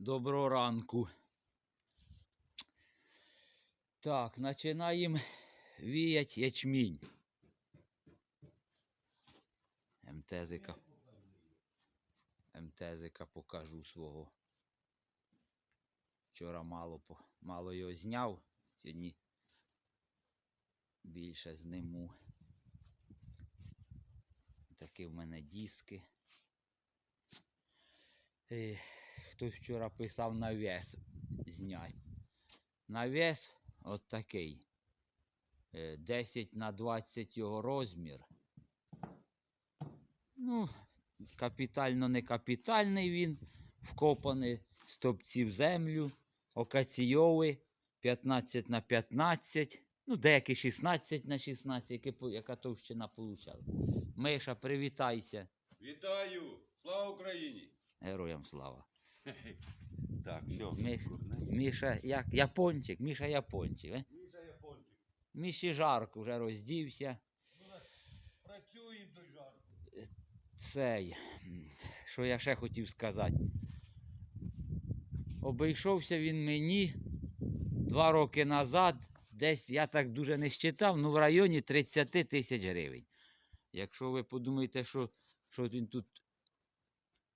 Доброго ранку. Так, починаємо віять ячмінь. МТЗика. МТЗика покажу свого. Вчора мало, мало його зняв, сьогодні більше зниму. Такі в мене диски. Е, Хтось вчора писав навіс зняти. Навіс от такий. Е, 10 на 20 його розмір. Ну, капітально не капітальний він. Вкопаний стовпці в землю, окаційовий 15 на 15. Ну, деякі 16 на 16, які, яка товщина получала. Миша, привітайся. Вітаю! Слава Україні! Героям слава. Так, все. Міш, Міша, як япончик, Міша япончик. Е? Міша Япончик. Міші жарко вже роздівся. Працюємо до жару. Цей. Що я ще хотів сказати? Обійшовся він мені два роки назад, десь я так дуже не щитав, ну в районі 30 тисяч гривень. Якщо ви подумаєте, що, що він тут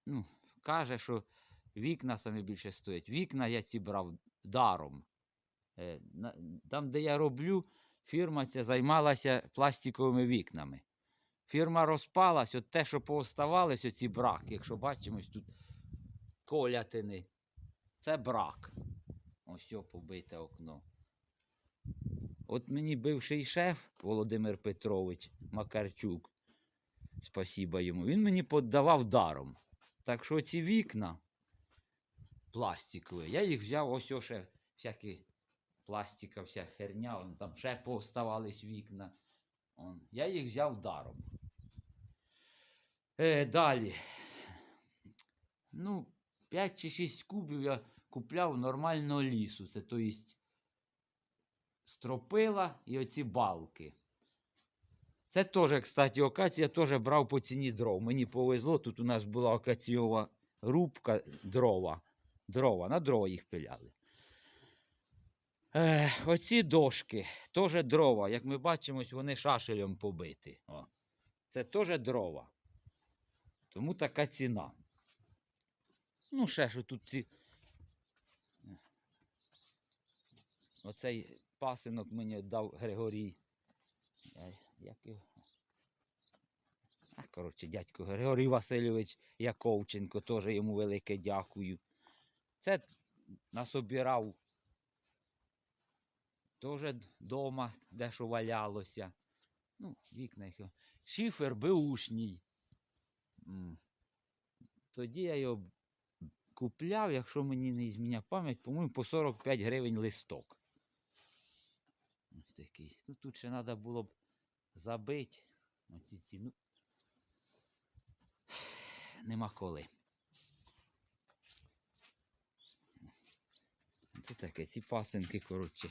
ну, каже, що вікна саме більше стоять. Вікна я ці брав даром. Е, Там, де я роблю, фірма ця займалася пластиковими вікнами. Фірма розпалась, от те, що пооставались, оці браки, якщо бачимо, тут колятини. Це брак. Ось о побите окно. От мені бивший шеф Володимир Петрович Макарчук, спасіба йому, він мені подавав даром. Так що ці вікна пластикові, я їх взяв, ось ще всякі пластика, вся херня, вон там ще пооставались вікна. Он, я їх взяв даром. Е, далі. Ну, 5 чи 6 кубів я купляв нормального лісу. Це то єсть стропила і оці балки. Це теж, кстати, окація теж брав по ціні дров. Мені повезло, тут у нас була окаціова рубка дрова. Дрова, на дрова їх пиляли. Е, оці дошки, теж дрова. Як ми бачимо, вони шашелем побиті. Це теж дрова. Тому така ціна. Ну, ще що тут ці. Оцей пасинок мені дав Григорій. Як його? А, коротше, дядько Григорій Васильович Яковченко, теж йому велике дякую. Це насобирав теж вдома, де що валялося. Ну, вікна їх. Шифер беушній. Тоді я його купляв, якщо мені не зміня пам'ять, по-моєму, по 45 гривень листок. Ось такий. Ну, тут ще треба було б забити. Оці ці, ну. Нема коли. Це таке, ці пасенки, коротше,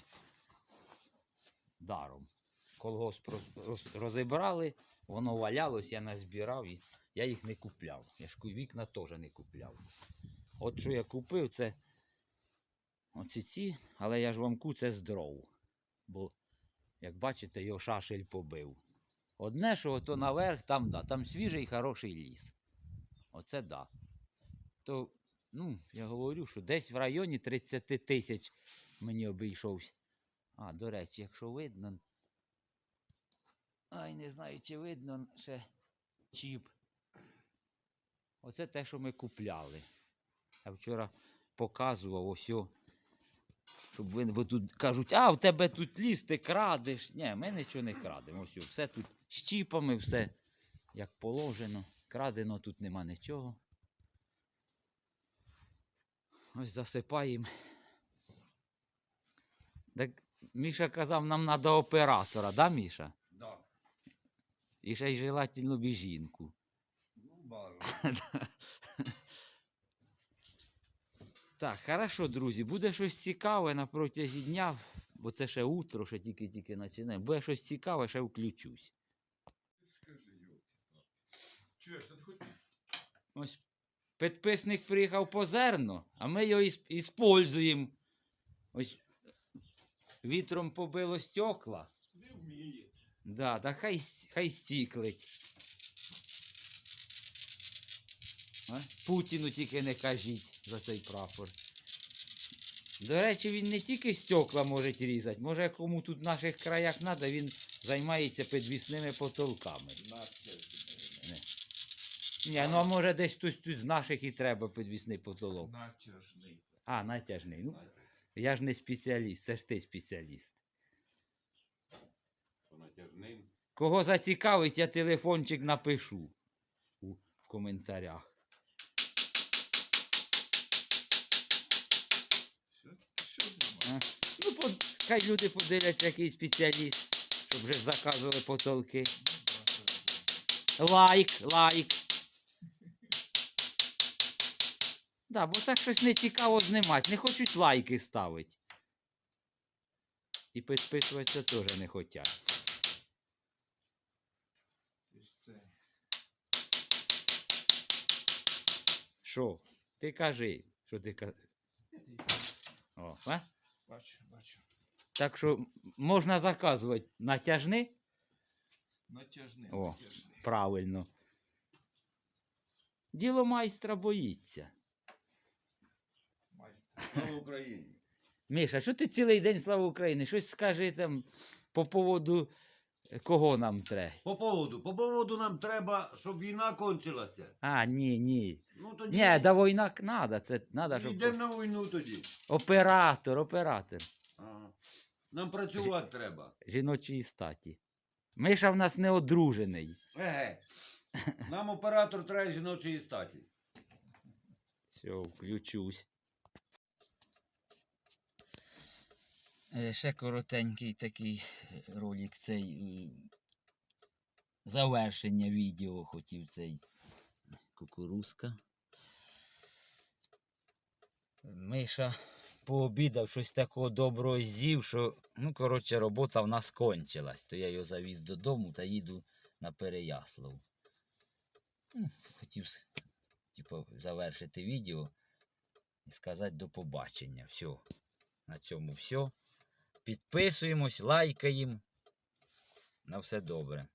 даром. Колгосп роз- роз- розібрали, воно валялось, я назбирав і я їх не купляв. Я ж вікна теж не купляв. От що я купив, це оці ці, але я ж вам ку це з дров. Бо, як бачите, його шашель побив. Одне, що ото наверх, там да, там свіжий хороший ліс. Оце да. То, ну, я говорю, що десь в районі 30 тисяч мені обійшовся. А, до речі, якщо видно. Ай, не знаю, чи видно ще чіп. Оце те, що ми купляли. Я вчора показував ось. Щоб ви бо тут кажуть, а в тебе тут ліс, ти крадеш. Ні, ми нічого не крадемо. Ось все тут з чіпами, все як положено. Крадено тут нема нічого. Ось засипаємо. Так Міша казав, нам треба оператора, да, Міша? Да. І ще й желательно б жінку. Ну. Так, хорошо, друзі, буде щось цікаве на протязі дня, бо це ще утро, ще тільки-тільки починаємо. Буде щось цікаве, ще включусь. Скажи. Чуєш, ти хоч Ось підписник приїхав по зерно, а ми його ісп- іспользуємо. Ось вітром побило стекла. Не вміє. Да, та хай, хай стіклить. А? Путіну тільки не кажіть за цей прапор. До речі, він не тільки стекла може різати, може кому тут в наших краях треба, він займається підвісними потолками. Ні, ну а може десь хтось тут з наших і треба підвісний потолок. Натяжний. А, натяжний. Ну, я ж не спеціаліст, це ж ти спеціаліст. Натяжним. Кого зацікавить, я телефончик напишу у, в коментарях. Що А? Ну, по, хай люди подивляться, який спеціаліст, щоб вже заказували потолки. Лайк, лайк. Да, бо так щось не цікаво знімати. Не хочуть лайки ставити. І підписуватися теж не хочуть. Що? Ти кажи, що ти кажи. О, а? Бачу, бачу. Так що можна заказувати натяжни? Натяжний. О. натяжний. Правильно. Діло майстра боїться. Майстер. Слава Україні. Міша, що ти цілий день слава Україні? Щось скажи там по поводу е, кого нам треба. По поводу. По поводу нам треба, щоб війна кончилася. А, ні, ні. Ну тоді Ні, да війна треба, це треба, щоб. йдемо на війну тоді. Оператор, оператор. Ага. Нам працювати треба. Жіночої статі. Миша в нас не одружений. Еге. Нам оператор треба жіночої статі. Все, включусь. Ще коротенький такий е, ролик цей. е, Завершення відео хотів цей кукурузка. Миша пообідав щось такого доброго з'їв, що, ну, коротше, робота в нас кончилась. То я його завіз додому та їду на Переяслав. Ну, хотів типу, завершити відео і сказати до побачення. Все. На цьому все. Підписуємось, лайкаємо. На все добре.